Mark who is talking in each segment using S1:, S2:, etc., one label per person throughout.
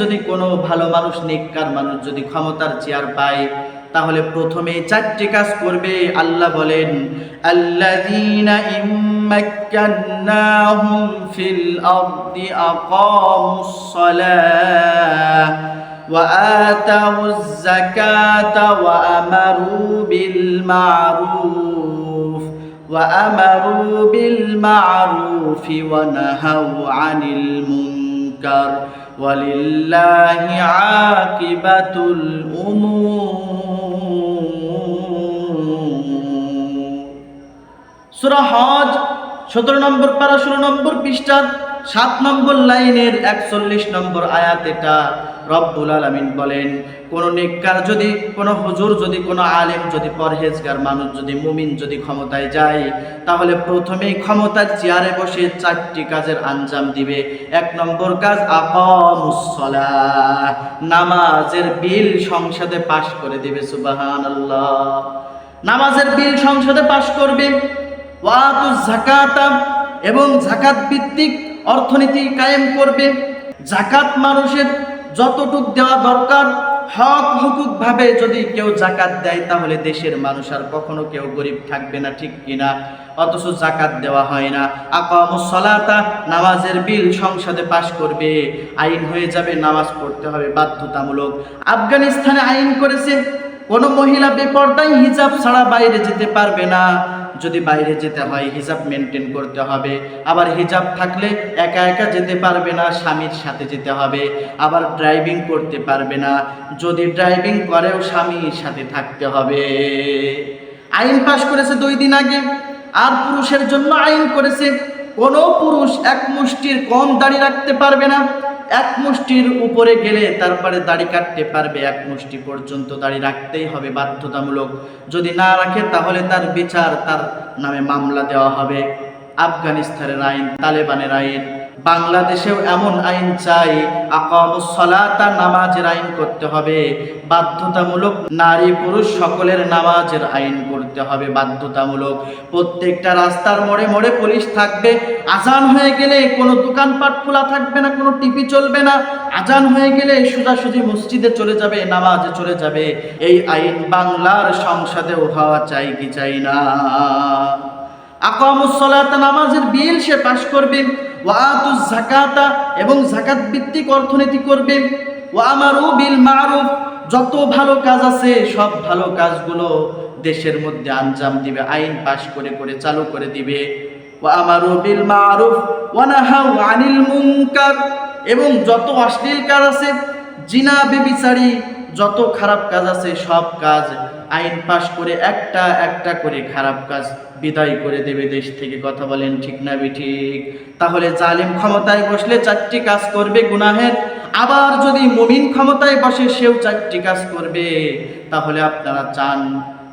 S1: যদি কোনো ভালো মানুষ নেককার মানুষ যদি ক্ষমতার চেয়ার পায় তাহলে প্রথমে চারটি কাজ করবে আল্লাহ বলেন আল্লাযীনা ইম্মাক্কান্নাহুম ফিল আরদি আকামুস সালাহ وآتوا الزكاة وأمروا بالمعروف وأمروا بالمعروف ونهوا عن المنكر ولله عاقبة الأمور সুরা হজ সতেরো নম্বর পারা ষোলো নম্বর পৃষ্ঠার সাত নম্বর লাইনের একচল্লিশ নম্বর আয়াত এটা। রব্বুল আলমিন বলেন, কোন নেককার যদি, কোনো হুজুর যদি, কোনো আলেম যদি, পরহেজগার মানুষ যদি, মুমিন যদি ক্ষমতায় যায়, তাহলে প্রথমেই ক্ষমতার চেয়ারে বসে চারটি কাজের আঞ্জাম দিবে। এক নম্বর কাজ আকামুসলা নামাজের বিল সংসদে পাশ করে দিবে সুবাহান নামাজের বিল সংসদে পাশ করবে। ওয়াতু জাকাতা এবং জাকাত ভিত্তিক অর্থনীতি কায়েম করবে। জাকাত মানুষের যতটুক দেওয়া দরকার, হক হুকুক ভাবে যদি কেউ জাকাত দেয়, তাহলে দেশের মানুষ আর কখনো কেউ গরিব থাকবে না, ঠিক কিনা? অথচ জাকাত দেওয়া হয় না। আকামুসলাতা নামাজের বিল সংসদে পাশ করবে। আইন হয়ে যাবে, নামাজ পড়তে হবে, বাধ্যতামূলক। আফগানিস্তানে আইন করেছে, কোনো মহিলা বেপর্দায় হিজাব ছাড়া বাইরে যেতে পারবে না। যদি বাইরে যেতে হয়, হিজাব মেনটেন করতে হবে। আবার হিজাব থাকলে একা একা যেতে পারবে না, স্বামীর সাথে যেতে হবে। আবার ড্রাইভিং করতে পারবে না, যদি ড্রাইভিং করেও স্বামীর সাথে থাকতে হবে। আইন পাশ করেছে দুই দিন আগে, আর পুরুষের জন্য আইন করেছে। কোনো পুরুষ এক মুষ্টির কম দাড়ি রাখতে পারবে না। এক মুষ্টির উপরে গেলে তারপরে দাড়ি কাটতে পারবে। এক মুষ্টি পর্যন্ত দাড়ি রাখতেই হবে বাধ্যতামূলক। যদি না রাখে, তাহলে তার বিচার, তার নামে মামলা দেওয়া হবে। আফগানিস্তানের আইন, তালেবানের আইন। বাংলাদেশেও এমন আইন চাই আকামুসলাতা নামাজের আইন করতে হবে। বাধ্যতামূলক নারী পুরুষ সকলের নামাজের আইন করতে হবে বাধ্যতামূলক। প্রত্যেকটা রাস্তার মোড়ে মোড়ে পুলিশ থাকবে। আজান হয়ে গেলে কোনো দোকানপাট খোলা থাকবে না, কোনো টিভি চলবে না। আজান হয়ে গেলে সোজাসুজি মসজিদে চলে যাবে, নামাজে চলে যাবে। এই আইন বাংলার সংসদেও হওয়া চাই কি চাই না। আকামুসলাত নামাজের বিল সে পাশ করবে। ওয়াতুজ জাকাতা এবং জাকাত ভিত্তিক অর্থনীতি করবে। ওয়ামারু বিল মারুফ যত ভালো কাজ আছে, সব ভালো কাজগুলো দেশের মধ্যে আঞ্জাম দিবে, আইন পাশ করে করে, চালু করে দিবে। আনিল এবং যত অশ্লীল কাজ আছে, জিনা, বেবিচারি, যত খারাপ কাজ আছে, সব কাজ আইন পাশ করে, একটা একটা করে খারাপ কাজ বিদায় করে দেবে দেশ থেকে। কথা বলেন ঠিক না বি ঠিক তাহলে জালিম ক্ষমতায় বসলে চারটি কাজ করবে, গুনাহের আবার যদি মুমিন ক্ষমতায় বসে সেও চারটি কাজ করবে, তাহলে আপনারা চান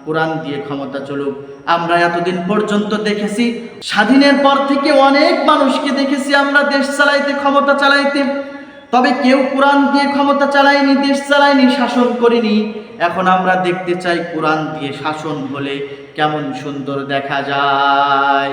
S1: কোরআন দিয়ে ক্ষমতা চলুক। আমরা এতদিন পর্যন্ত দেখেছি, স্বাধীনের পর থেকে অনেক মানুষকে দেখেছি আমরা দেশ চালাইতে, ক্ষমতা চালাইতে। তবে কেউ কোরআন দিয়ে ক্ষমতা চালায়নি, দেশ চালায়নি, শাসন করেনি। এখন আমরা দেখতে চাই কোরআন দিয়ে শাসন হলে কেমন সুন্দর দেখা যায়।